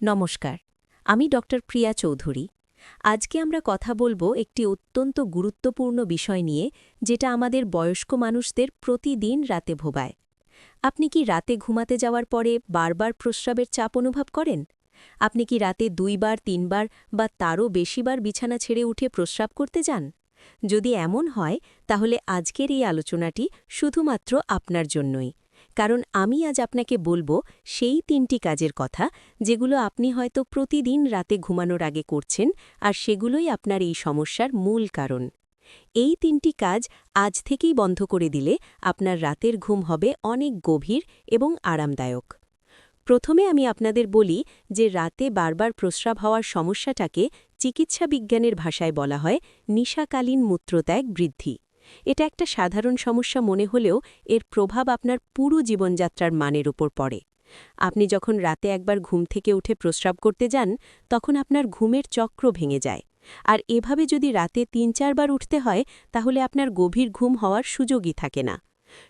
নমস্কার, আমি ডক্টর প্রিয়া চৌধুরী। আজকে আমরা কথা বলব একটি অত্যন্ত গুরুত্বপূর্ণ বিষয় নিয়ে, যেটা আমাদের বয়স্ক মানুষদের প্রতিদিন রাতে ভোবায় আপনি কি রাতে ঘুমাতে যাওয়ার পরে বারবার প্রস্রাবের চাপ অনুভব করেন? আপনি কি রাতে দুইবার, তিনবার বা তারও বেশিবার বিছানা ছেড়ে উঠে প্রস্রাব করতে যান? যদি এমন হয়, তাহলে আজকের এই আলোচনাটি শুধুমাত্র আপনার জন্যই। কারণ আমি আজ আপনাকে বলব সেই তিনটি কাজের কথা যেগুলো আপনি হয়তো প্রতিদিন রাতে ঘুমানোর আগে করছেন আর সেগুলোই আপনার এই সমস্যার মূল কারণ। এই তিনটি কাজ আজ থেকেই বন্ধ করে দিলে আপনার রাতের ঘুম হবে অনেক গভীর এবং আরামদায়ক। প্রথমে আমি আপনাদের বলি যে রাতে বারবার প্রস্রাব হওয়ার সমস্যাটাকে চিকিৎসা বিজ্ঞানের ভাষায় বলা হয় নিশাকালীন মূত্রত্যাগ বৃদ্ধি। এটা একটা সাধারণ সমস্যা মনে হলেও এর প্রভাব আপনার পুরো জীবনযাত্রার মানের উপর পড়ে। আপনি যখন রাতে একবার ঘুম থেকে উঠে প্রস্রাব করতে যান, তখন আপনার ঘুমের চক্র ভেঙে যায়। আর এভাবে যদি রাতে তিন চারবার উঠতে হয়, তাহলে আপনার গভীর ঘুম হওয়ার সুযোগই থাকে না।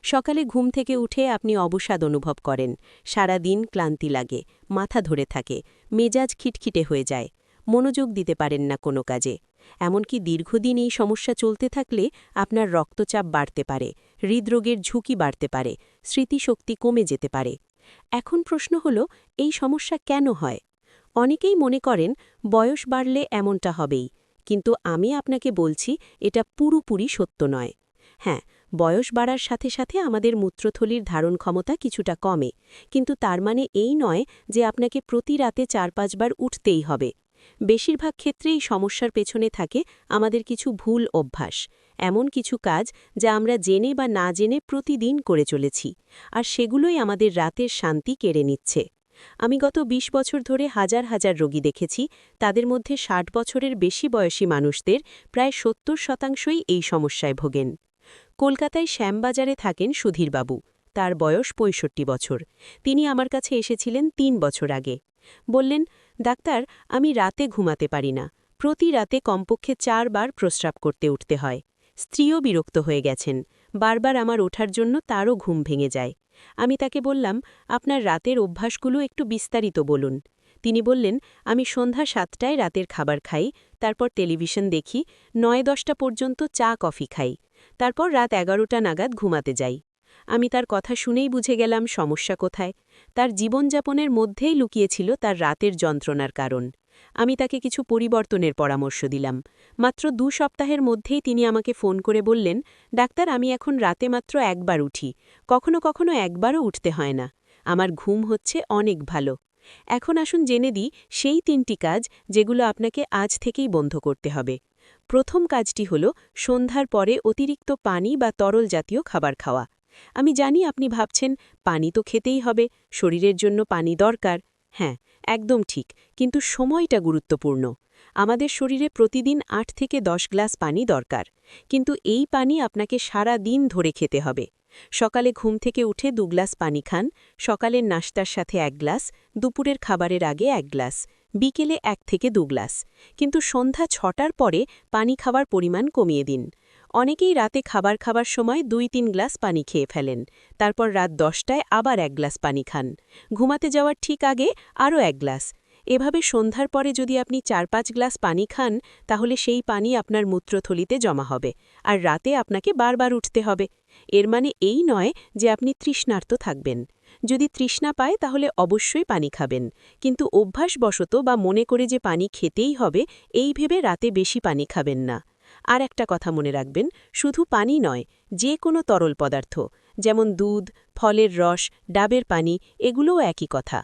সকালে ঘুম থেকে উঠে আপনি অবসাদ অনুভব করেন। সারা দিন ক্লান্তি লাগে, মাথা ধরে থাকে, মেজাজ খিটখিটে হয়ে যায়। মনোযোগ দিতে পারেন না কোনো কাজে। এমনকি দীর্ঘদিন এই সমস্যা চলতে থাকলে আপনার রক্তচাপ বাড়তে পারে, হৃদরোগের ঝুঁকি বাড়তে পারে, স্মৃতিশক্তি কমে যেতে পারে। এখন প্রশ্ন হল, এই সমস্যা কেন হয়? অনেকেই মনে করেন, বয়স বাড়লে এমনটা হবেই, কিন্তু আমি আপনাকে বলছি, এটা পুরোপুরি সত্য নয়। হ্যাঁ বয়স বাড়ার সাথে সাথে আমাদের মূত্রথলির ধারণ ক্ষমতা কিছুটা কমে, কিন্তু তার মানে এই নয় যে আপনাকে প্রতি রাতে চার পাঁচবার উঠতেই হবে। বেশিরভাগ ক্ষেত্রেই সমস্যার পেছনে থাকে আমাদের কিছু ভুল অভ্যাস, এমন কিছু কাজ যা আমরা জেনে বা না জেনে প্রতিদিন করে চলেছি, আর সেগুলোই আমাদের রাতের শান্তি কেড়ে নিচ্ছে। আমি গত ২০ বছর ধরে হাজার হাজার রোগী দেখেছি, তাদের মধ্যে ষাট বছরের বেশি বয়সী মানুষদের প্রায় সত্তর শতাংশই এই সমস্যায় ভোগেন। কলকাতায় শ্যামবাজারে থাকেন সুধীরবাবু, তার বয়স পঁয়ষট্টি বছর। তিনি আমার কাছে এসেছিলেন তিন বছর আগে। বললেন, ডাক্তার, আমি রাতে ঘুমাতে পারি না। প্রতি রাতে কমপক্ষে চারবার প্রস্রাব করতে উঠতে হয়। স্ত্রীও বিরক্ত হয়ে গেছেন। বারবার আমার ওঠার জন্য তারও ঘুম ভেঙে যায়। আমি তাকে বললাম, আপনার রাতের অভ্যাসগুলো একটু বিস্তারিত বলুন। তিনি বললেন, আমি সন্ধ্যা সাতটায় রাতের খাবার খাই, তারপর টেলিভিশন দেখি, নয় দশটা পর্যন্ত চা কফি খাই, তারপর রাত এগারোটা নাগাদ ঘুমাতে যাই। আমি তার কথা শুনেই বুঝে গেলাম সমস্যা কোথায়। তার জীবনযাপনের মধ্যেই লুকিয়েছিল তার রাতের যন্ত্রণার কারণ। আমি তাকে কিছু পরিবর্তনের পরামর্শ দিলাম। মাত্র দু সপ্তাহের মধ্যেই তিনি আমাকে ফোন করে বললেন, ডাক্তার, আমি এখন রাতে মাত্র একবার উঠি। কখনো কখনো একবারও উঠতে হয় না। আমার ঘুম হচ্ছে অনেক ভালো। এখন আসুন জেনে দিই সেই তিনটি কাজ যেগুলো আপনাকে আজ থেকেই বন্ধ করতে হবে। প্রথম কাজটি হল সন্ধ্যার পরে অতিরিক্ত পানি বা তরল জাতীয় খাবার খাওয়া। আমি জানি আপনি ভাবছেন পানি তো খেতেই হবে, শরীরের জন্য পানি দরকার। হ্যাঁ একদম ঠিক, কিন্তু সময়টা গুরুত্বপূর্ণ। আমাদের শরীরে প্রতিদিন আট থেকে দশ গ্লাস পানি দরকার, কিন্তু এই পানি আপনাকে সারা দিন ধরে খেতে হবে। সকালে ঘুম থেকে উঠে দু গ্লাস পানি খান, সকালের নাস্তার সাথে এক গ্লাস, দুপুরের খাবারের আগে এক গ্লাস, বিকেলে এক থেকে দু গ্লাস, কিন্তু সন্ধ্যা ছটার পরে পানি খাওয়ার পরিমাণ কমিয়ে দিন। অনেকেই রাতে খাবার খাবার সময় দুই তিন গ্লাস পানি খেয়ে ফেলেন। তারপর রাত দশটায় আবার এক গ্লাস পানি খান। ঘুমাতে যাওয়ার ঠিক আগে আরও এক গ্লাস। এভাবে সন্ধ্যার পরে যদি আপনি চার পাঁচ গ্লাস পানি খান, তাহলে সেই পানি আপনার মূত্রথলিতে জমা হবে আর রাতে আপনাকে বারবার উঠতে হবে। এর মানে এই নয় যে আপনি তৃষ্ণার্ত থাকবেন। যদি তৃষ্ণা পায়, তাহলে অবশ্যই পানি খাবেন। কিন্তু অভ্যাসবশত বা মনে করে যে পানি খেতেই হবে, এই ভেবে রাতে বেশি পানি খাবেন না। আর একটা কথা মনে রাখবেন, শুধু পানি নয়, যে কোনো তরল পদার্থ, যেমন দুধ, ফলের রস, ডাবের পানি, এগুলোও একই কথা।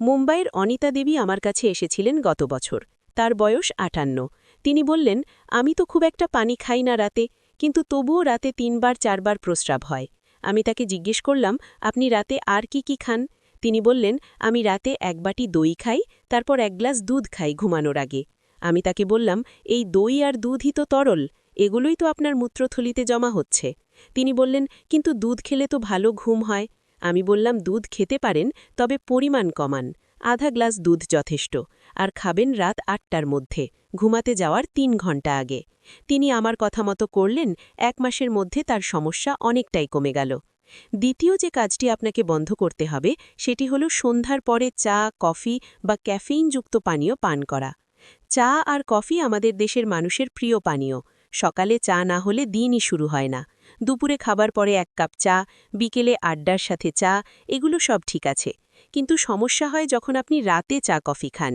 মুম্বাইয়ের অনিতা দেবী আমার কাছে এসেছিলেন গত বছর। তার বয়স আটান্ন। তিনি বললেন, আমি তো খুব একটা পানি খাই না রাতে, কিন্তু তবুও রাতে তিনবার, চারবার প্রস্রাব হয়। আমি তাকে জিজ্ঞেস করলাম, আপনি রাতে আর কি কি খান? তিনি বললেন, আমি রাতে এক বাটি দই খাই, তারপর এক গ্লাস দুধ খাই ঘুমানোর আগে। আমি তাকে বললাম, এই দই আর দুধই তো তরল, এগুলোই তো আপনার মূত্রথলিতে জমা হচ্ছে। তিনি বললেন, কিন্তু দুধ খেলে তো ভালো ঘুম হয়। আমি বললাম, দুধ খেতে পারেন, তবে পরিমাণ কমান। আধা গ্লাস দুধ যথেষ্ট, আর খাবেন রাত আটটার মধ্যে, ঘুমাতে যাওয়ার তিন ঘণ্টা আগে। তিনি আমার কথা মতো করলেন, এক মাসের মধ্যে তার সমস্যা অনেকটাই কমে গেল। দ্বিতীয় যে কাজটি আপনাকে বন্ধ করতে হবে, সেটি হলো সন্ধ্যার পরে চা, কফি বা ক্যাফেইনযুক্ত পানীয় পান করা। চা আর কফি আমাদের দেশের মানুষের প্রিয় পানীয়। সকালে চা না হলে দিনই শুরু হয় না। দুপুরে খাবার পরে এক কাপ চা, বিকেলে আড্ডার সাথে চা, এগুলো সব ঠিক আছে। কিন্তু সমস্যা হয় যখন আপনি রাতে চা কফি খান।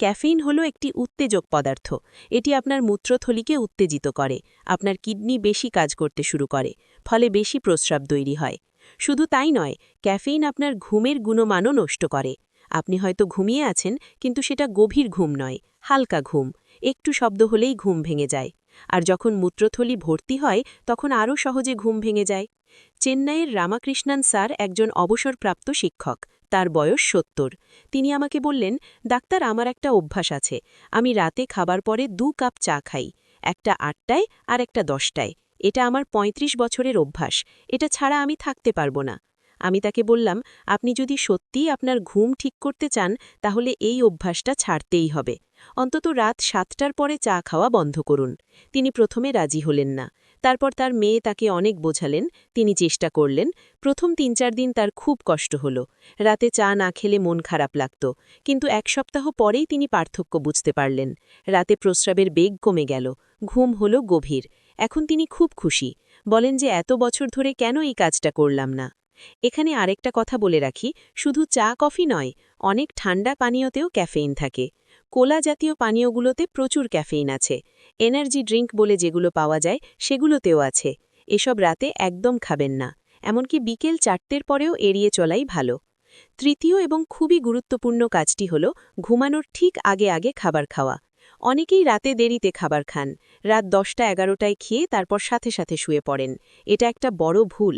ক্যাফেইন হলো একটি উত্তেজক পদার্থ। এটি আপনার মূত্রথলিকে উত্তেজিত করে, আপনার কিডনি বেশি কাজ করতে শুরু করে, ফলে বেশি প্রস্রাব তৈরি হয়। শুধু তাই নয়, ক্যাফেইন আপনার ঘুমের গুণমানও নষ্ট করে। আপনি হয়তো ঘুমিয়ে আছেন, কিন্তু সেটা গভীর ঘুম নয়, হালকা ঘুম। একটু শব্দ হলেই ঘুম ভেঙে যায়। আর যখন মূত্রথলি ভর্তি হয়, তখন আরও সহজে ঘুম ভেঙে যায়। চেন্নাইয়ের রামাকৃষ্ণান স্যার একজন অবসরপ্রাপ্ত শিক্ষক। তার বয়স সত্তর। তিনি আমাকে বললেন, ডাক্তার, আমার একটা অভ্যাস আছে। আমি রাতে খাবার পরে দু কাপ চা খাই। একটা আটটায় আর একটা দশটায়। এটা আমার ৩৫ বছরের অভ্যাস। এটা ছাড়া আমি থাকতে পারব না। আমি তাকে বললাম, আপনি যদি সত্যিই আপনার ঘুম ঠিক করতে চান, তাহলে এই অভ্যাসটা ছাড়তেই হবে। অন্তত রাত সাতটার পরে চা খাওয়া বন্ধ করুন। তিনি প্রথমে রাজি হলেন না। তারপর তার মেয়ে তাকে অনেক বোঝালেন, তিনি চেষ্টা করলেন। প্রথম তিন চার দিন তার খুব কষ্ট হল। রাতে চা না খেলে মন খারাপ লাগত, কিন্তু এক সপ্তাহ পরেই তিনি পার্থক্য বুঝতে পারলেন। রাতে প্রস্রাবের বেগ কমে গেল, ঘুম হল গভীর। এখন তিনি খুব খুশি। বলেন যে, এত বছর ধরে কেন এই কাজটা করলাম না? এখানে আরেকটা কথা বলে রাখি, শুধু চা, কফি নয়, অনেক ঠান্ডা পানীয়তেও ক্যাফেইন থাকে। কোলা জাতীয় পানীয়গুলোতে প্রচুর ক্যাফেইন আছে। এনার্জি ড্রিঙ্ক বলে যেগুলো পাওয়া যায়, সেগুলোতেও আছে। এসব রাতে একদম খাবেন না। এমনকি বিকেল চারটের পরেও এড়িয়ে চলাই ভালো। তৃতীয় এবং খুবই গুরুত্বপূর্ণ কাজটি হল ঘুমানোর ঠিক আগে আগে খাবার খাওয়া। অনেকেই রাতে দেরিতে খাবার খান। রাত দশটা এগারোটায় খেয়ে তারপর সাথে সাথে শুয়ে পড়েন। এটা একটা বড় ভুল।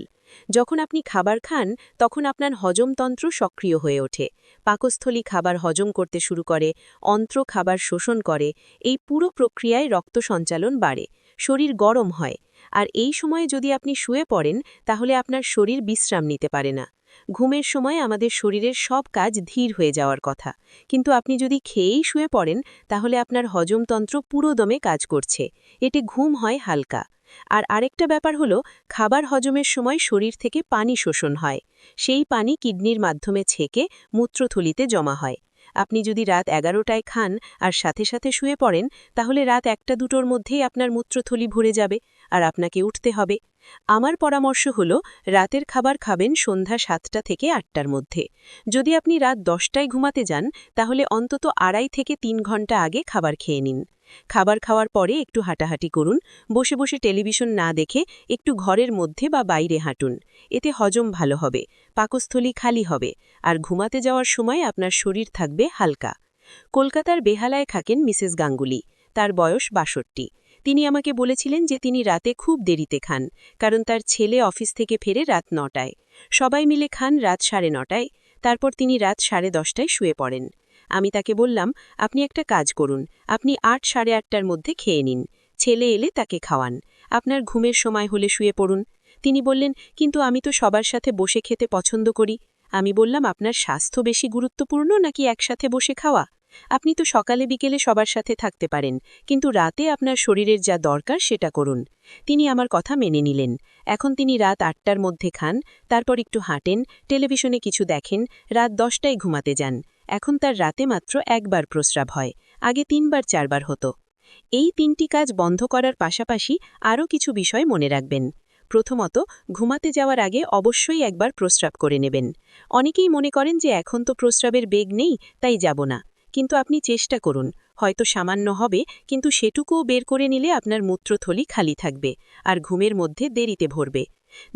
যখন আপনি খাবার খান, তখন আপনার হজমতন্ত্র সক্রিয় হয়ে ওঠে। পাকস্থলী খাবার হজম করতে শুরু করে, অন্ত্র খাবার শোষণ করে, এই পুরো প্রক্রিয়ায় রক্ত সঞ্চালন বাড়ে, শরীর গরম হয়। আর এই সময়ে যদি আপনি শুয়ে পড়েন, তাহলে আপনার শরীর বিশ্রাম নিতে পারে না। ঘুমের সময় আমাদের শরীরের সব কাজ ধীর হয়ে যাওয়ার কথা। কিন্তু আপনি যদি খেয়েই শুয়ে পড়েন, তাহলে আপনার হজমতন্ত্র পুরোদমে কাজ করছে। এতে ঘুম হয় হালকা। আর আরেকটা ব্যাপার হলো, খাবার হজমের সময় শরীর থেকে পানি শোষণ হয়। সেই পানি কিডনির মাধ্যমে ছেকে মূত্রথলিতে জমা হয়। আপনি যদি রাত এগারোটায় খান আর সাথে সাথে শুয়ে পড়েন, তাহলে রাত একটা দুটোর মধ্যেই আপনার মূত্রথলি ভরে যাবে আর আপনাকে উঠতে হবে। আমার পরামর্শ হল, রাতের খাবার খাবেন সন্ধ্যা সাতটা থেকে আটটার মধ্যে। যদি আপনি রাত দশটায় ঘুমাতে যান, তাহলে অন্তত আড়াই থেকে তিন ঘণ্টা আগে খাবার খেয়ে নিন। খাবার খাওয়ার পরে একটু হাঁটাহাঁটি করুন, বসে বসে টেলিভিশন না দেখে একটু ঘরের মধ্যে বা বাইরে হাঁটুন। এতে হজম ভালো হবে, পাকস্থলী খালি হবে, আর ঘুমাতে যাওয়ার সময় আপনার শরীর থাকবে হালকা। কলকাতার বেহালায় থাকেন মিসেস গাঙ্গুলি, তার বয়স বাষট্টি। তিনি আমাকে বলেছিলেন যে তিনি রাতে খুব দেরিতে খান, কারণ তার ছেলে অফিস থেকে ফেরে রাত নটায়। সবাই মিলে খান রাত সাড়ে নটায়, তারপর তিনি রাত সাড়ে দশটায় শুয়ে পড়েন। আমি তাকে বললাম, আপনি একটা কাজ করুন। আপনি আট সাড়ে আটটার মধ্যে খেয়ে নিন। ছেলে এলে তাকে খাওয়ান। আপনার ঘুমের সময় হলে শুয়ে পড়ুন। তিনি বললেন, কিন্তু আমি তো সবার সাথে বসে খেতে পছন্দ করি। আমি বললাম, আপনার স্বাস্থ্য বেশি গুরুত্বপূর্ণ নাকি একসাথে বসে খাওয়া? আপনি তো সকালে বিকেলে সবার সাথে থাকতে পারেন, কিন্তু রাতে আপনার শরীরের যা দরকার সেটা করুন। তিনি আমার কথা মেনে নিলেন। এখন তিনি রাত আটটার মধ্যে খান, তারপর একটু হাঁটেন, টেলিভিশনে কিছু দেখেন, রাত দশটায় ঘুমাতে যান। এখন তার রাতে মাত্র একবার প্রস্রাব হয়, আগে তিনবার চারবার হতো। এই তিনটি কাজ বন্ধ করার পাশাপাশি আরও কিছু বিষয় মনে রাখবেন। প্রথমত, ঘুমাতে যাওয়ার আগে অবশ্যই একবার প্রস্রাব করে নেবেন। অনেকেই মনে করেন যে এখন তো প্রস্রাবের বেগ নেই, তাই যাব না। কিন্তু আপনি চেষ্টা করুন, হয়তো সামান্য হবে, কিন্তু সেটুকুও বের করে নিলে আপনার মূত্রথলি খালি থাকবে, আর ঘুমের মধ্যে দেরিতে ভরবে।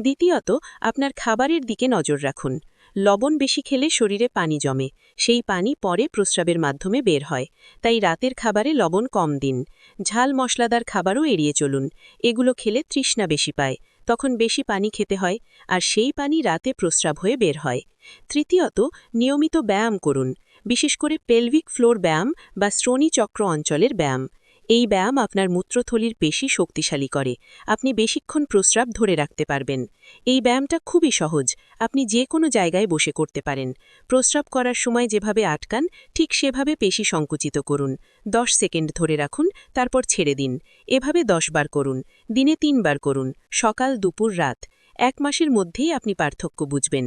দ্বিতীয়ত, আপনার খাবারের দিকে নজর রাখুন। লবণ বেশি খেলে শরীরে পানি জমে। সেই পানি পরে প্রস্রাবের মাধ্যমে বের হয়। তাই রাতের খাবারে লবণ কম দিন। ঝাল মশলাদার খাবারও এড়িয়ে চলুন। এগুলো খেলে তৃষ্ণা বেশি পায়। তখন বেশি পানি খেতে হয় আর সেই পানি রাতে প্রস্রাব হয়ে বের হয়। তৃতীয়ত, নিয়মিত ব্যায়াম করুন। বিশেষ করে পেলভিক ফ্লোর ব্যায়াম বা শ্রোণী চক্র অঞ্চলের ব্যায়াম। এই ব্যায়াম আপনার মূত্রথলির পেশি শক্তিশালী করে। আপনি বেশিক্ষণ প্রস্রাব ধরে রাখতে পারবেন। এই ব্যায়ামটা খুবই সহজ। আপনি যে কোনো জায়গায় বসে করতে পারেন। প্রস্রাব করার সময় যেভাবে আটকান, ঠিক সেভাবে পেশি সংকুচিত করুন। দশ সেকেন্ড ধরে রাখুন, তারপর ছেড়ে দিন। এভাবে দশ বার করুন, দিনে তিনবার করুন, সকাল, দুপুর, রাত। এক মাসের মধ্যেই আপনি পার্থক্য বুঝবেন।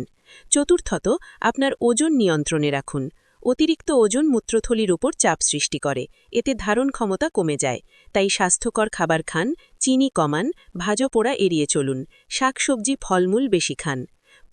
চতুর্থত, আপনার ওজন নিয়ন্ত্রণে রাখুন। অতিরিক্ত ওজন মূত্রথলির উপর চাপ সৃষ্টি করে। এতে ধারণ ক্ষমতা কমে যায়। তাই স্বাস্থ্যকর খাবার খান, চিনি কমান, ভাজো পোড়া এড়িয়ে চলুন। শাকসবজি, ফলমূল বেশি খান।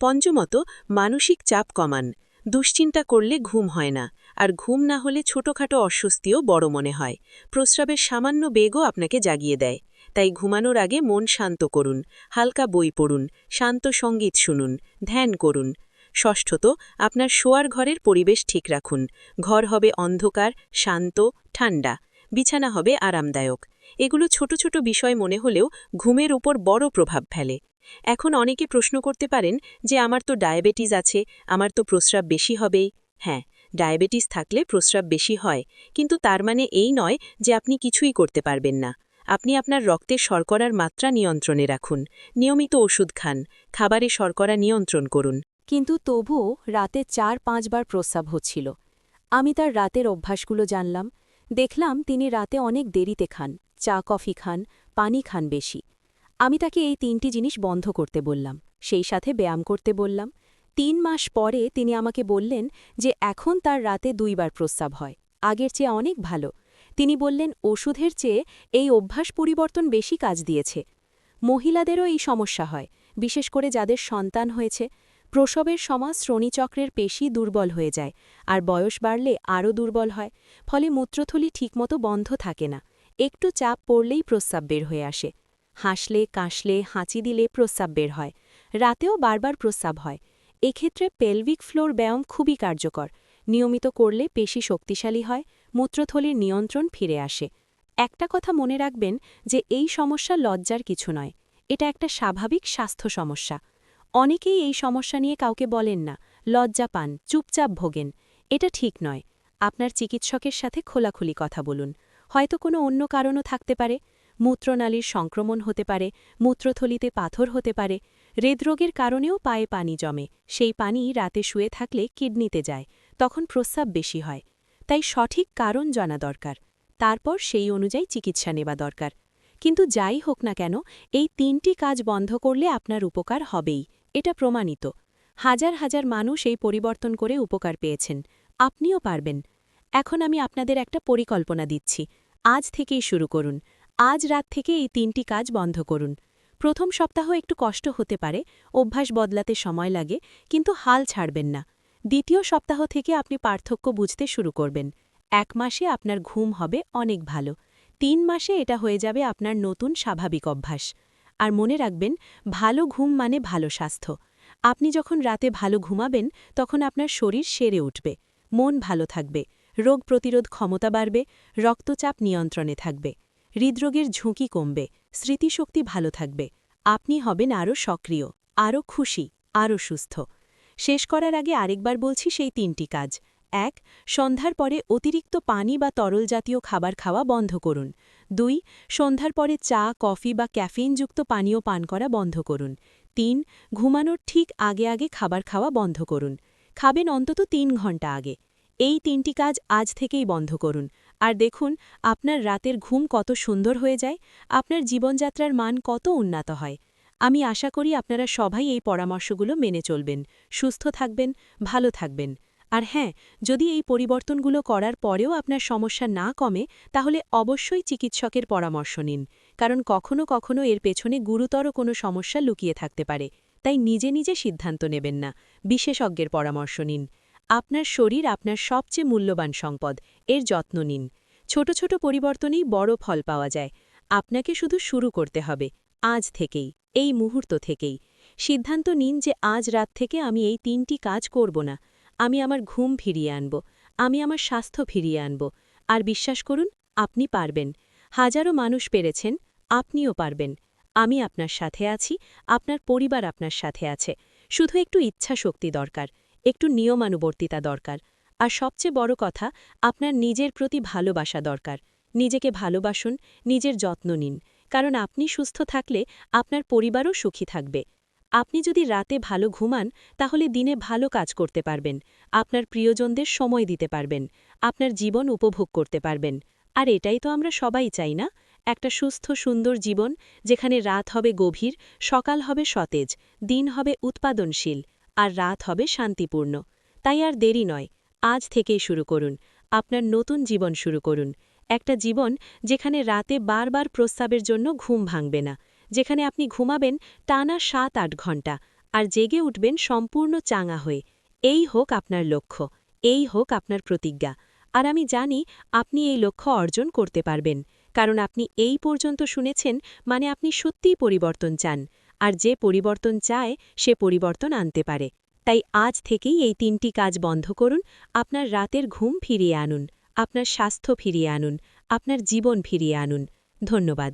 পঞ্চমত, মানসিক চাপ কমান। দুশ্চিন্তা করলে ঘুম হয় না, আর ঘুম না হলে ছোটখাটো অস্বস্তিও বড় মনে হয়। প্রস্রাবের সামান্য বেগও আপনাকে জাগিয়ে দেয়। তাই ঘুমানোর আগে মন শান্ত করুন, হালকা বই পড়ুন, শান্ত সংগীত শুনুন, ধ্যান করুন ষষ্ঠত আপনার শোয়ার ঘরের পরিবেশ ঠিক রাখুন। ঘর হবে অন্ধকার, শান্ত, ঠান্ডা। বিছানা হবে আরামদায়ক। এগুলো ছোট ছোট বিষয় মনে হলেও ঘুমের উপর বড় প্রভাব ফেলে। এখন অনেকে প্রশ্ন করতে পারেন যে, আমার তো ডায়াবেটিস আছে, আমার তো প্রস্রাব বেশি হবেই হ্যাঁ ডায়াবেটিস থাকলে প্রস্রাব বেশি হয়, কিন্তু তার মানে এই নয় যে আপনি কিছুই করতে পারবেন না। আপনি আপনার রক্তে শর্করার মাত্রা নিয়ন্ত্রণে রাখুন। নিয়মিত ওষুধ খান। খাবারে শর্করা নিয়ন্ত্রণ করুন। কিন্তু তবুও রাতে চার পাঁচবার প্রস্রাব হচ্ছিল। আমি তার রাতের অভ্যাসগুলো জানলাম, দেখলাম তিনি রাতে অনেক দেরিতে খান, চা, কফি খান, পানি খান বেশি। আমি তাকে এই তিনটি জিনিস বন্ধ করতে বললাম, সেই সাথে ব্যায়াম করতে বললাম। তিন মাস পরে তিনি আমাকে বললেন যে এখন তার রাতে দুইবার প্রস্রাব হয়, আগের চেয়ে অনেক ভালো। তিনি বললেন, ওষুধের চেয়ে এই অভ্যাস পরিবর্তন বেশি কাজ দিয়েছে। মহিলাদেরও এই সমস্যা হয়, বিশেষ করে যাদের সন্তান হয়েছে। প্রসবের সময় শ্রোণীচক্রের পেশি দুর্বল হয়ে যায়, আর বয়স বাড়লে আরও দুর্বল হয়, ফলে মূত্রথলি ঠিকমতো বন্ধ থাকে না। একটু চাপ পড়লেই প্রস্রাব বের হয়ে আসে। হাসলে, কাশলে, হাঁচি দিলে প্রস্রাব বের হয়। রাতেও বারবার প্রস্রাব হয়। এক্ষেত্রে পেলভিক ফ্লোর ব্যায়াম খুবই কার্যকর। নিয়মিত করলে পেশি শক্তিশালী হয়, মূত্রথলির নিয়ন্ত্রণ ফিরে আসে। একটা কথা মনে রাখবেন যে, এই সমস্যা লজ্জার কিছু নয়। এটা একটা স্বাভাবিক স্বাস্থ্য সমস্যা। অনেকেই এই সমস্যা নিয়ে কাউকে বলেন না, লজ্জা পান, চুপচাপ ভোগেন। এটা ঠিক নয়। আপনার চিকিৎসকের সাথে খোলাখুলি কথা বলুন। হয়তো কোনো অন্য কারণও থাকতে পারে। মূত্রনালীর সংক্রমণ হতে পারে, মূত্রথলিতে পাথর হতে পারে। হৃদরোগের কারণেও পায়ে পানি জমে। সেই পানি রাতে শুয়ে থাকলে কিডনিতে যায়, তখন প্রস্রাব বেশি হয়। তাই সঠিক কারণ জানা দরকার। তারপর সেই অনুযায়ী চিকিৎসা নেওয়া দরকার। কিন্তু যাই হোক না কেন, এই তিনটি কাজ বন্ধ করলে আপনার উপকার হবেই। এটা প্রমাণিত। হাজার হাজার মানুষ এই পরিবর্তন করে উপকার পেয়েছেন। আপনিও পারবেন। এখন আমি আপনাদের একটা পরিকল্পনা দিচ্ছি। আজ থেকেই শুরু করুন। আজ রাত থেকে এই তিনটি কাজ বন্ধ করুন। প্রথম সপ্তাহ একটু কষ্ট হতে পারে, অভ্যাস বদলাতে সময় লাগে, কিন্তু হাল ছাড়বেন না। দ্বিতীয় সপ্তাহ থেকে আপনি পার্থক্য বুঝতে শুরু করবেন। এক মাসে আপনার ঘুম হবে অনেক ভালো। তিন মাসে এটা হয়ে যাবে আপনার নতুন স্বাভাবিক অভ্যাস। আর মনে রাখবেন, ভালো ঘুম মানে ভালো স্বাস্থ্য। আপনি যখন রাতে ভালো ঘুমাবেন, তখন আপনার শরীর সেরে উঠবে, মন ভালো থাকবে, রোগ প্রতিরোধ ক্ষমতা বাড়বে, রক্তচাপ নিয়ন্ত্রণে থাকবে, হৃদরোগের ঝুঁকি কমবে, স্মৃতিশক্তি ভালো থাকবে, আপনি হবেন আরও সক্রিয়, আরও খুশি, আরও সুস্থ। শেষ করার আগে আরেকবার বলছি সেই তিনটি কাজ। এক, সন্ধ্যার পরে অতিরিক্ত পানি বা তরল জাতীয় খাবার খাওয়া বন্ধ করুন। দুই, সন্ধ্যার পরে চা, কফি বা ক্যাফিনযুক্ত পানীয় পান করা বন্ধ করুন। তিন, ঘুমানোর ঠিক আগে আগে খাবার খাওয়া বন্ধ করুন। খাবেন অন্তত তিন ঘণ্টা আগে। এই তিনটি কাজ আজ থেকেই বন্ধ করুন। আর দেখুন, আপনার রাতের ঘুম কত সুন্দর হয়ে যায়, আপনার জীবনযাত্রার মান কত উন্নত হয়। আমি আশা করি আপনারা সবাই এই পরামর্শগুলো মেনে চলবেন। সুস্থ থাকবেন, ভালো থাকবেন। আর হ্যাঁ যদি এই পরিবর্তনগুলো করার পরেও আপনার সমস্যা না কমে, তাহলে অবশ্যই চিকিৎসকের পরামর্শ নিন। কারণ কখনো কখনো এর পেছনে গুরুতর কোনো সমস্যা লুকিয়ে থাকতে পারে। তাই নিজে নিজে সিদ্ধান্ত নেবেন না। বিশেষজ্ঞের পরামর্শ নিন। আপনার শরীর আপনার সবচেয়ে মূল্যবান সম্পদ। এর যত্ন নিন। ছোট ছোট পরিবর্তনেই বড় ফল পাওয়া যায়। আপনাকে শুধু শুরু করতে হবে। আজ থেকেই, এই মুহূর্ত থেকেই। সিদ্ধান্ত নিন যে আজ রাত থেকে আমি এই তিনটি কাজ করব না। আমি আমার ঘুম ফিরিয়ে আনব, আমি আমার স্বাস্থ্য ফিরিয়ে আনব। আর বিশ্বাস করুন, আপনি পারবেন। হাজারো মানুষ পেরেছেন, আপনিও পারবেন। আমি আপনার সাথে আছি, আপনার পরিবার আপনার সাথে আছে। শুধু একটু ইচ্ছা শক্তি দরকার, একটু নিয়মানুবর্তিতা দরকার। আর সবচেয়ে বড় কথা, আপনার নিজের প্রতি ভালোবাসা দরকার। নিজেকে ভালোবাসুন, নিজের যত্ন নিন। কারণ আপনি সুস্থ থাকলে আপনার পরিবারও সুখী থাকবে। আপনি যদি রাতে ভালো ঘুমান, তাহলে দিনে ভালো কাজ করতে পারবেন। আপনার প্রিয়জনদের সময় দিতে পারবেন। আপনার জীবন উপভোগ করতে পারবেন। আর এটাই তো আমরা সবাই চাই না? একটা সুস্থ, সুন্দর জীবন, যেখানে রাত হবে গভীর, সকাল হবে সতেজ, দিন হবে উৎপাদনশীল, আর রাত হবে শান্তিপূর্ণ। তাই আর দেরি নয়। আজ থেকেই শুরু করুন। আপনার নতুন জীবন শুরু করুন। একটা জীবন যেখানে রাতে বারবার প্রস্তাবের জন্য ঘুম ভাঙবে না। যেখানে আপনি ঘুমাবেন টানা সাত আট ঘণ্টা, আর জেগে উঠবেন সম্পূর্ণ চাঙা হয়ে। এই হোক আপনার লক্ষ্য, এই হোক আপনার প্রতিজ্ঞা। আর আমি জানি আপনি এই লক্ষ্য অর্জন করতে পারবেন, কারণ আপনি এই পর্যন্ত শুনেছেন মানে আপনি সত্যিই পরিবর্তন চান, আর যে পরিবর্তন চায় সে পরিবর্তন আনতে পারে। তাই আজ থেকেই এই তিনটি কাজ বন্ধ করুন, আপনার রাতের ঘুম ফিরিয়ে আনুন, আপনার স্বাস্থ্য ফিরিয়ে আনুন, আপনার জীবন ফিরিয়ে আনুন। ধন্যবাদ।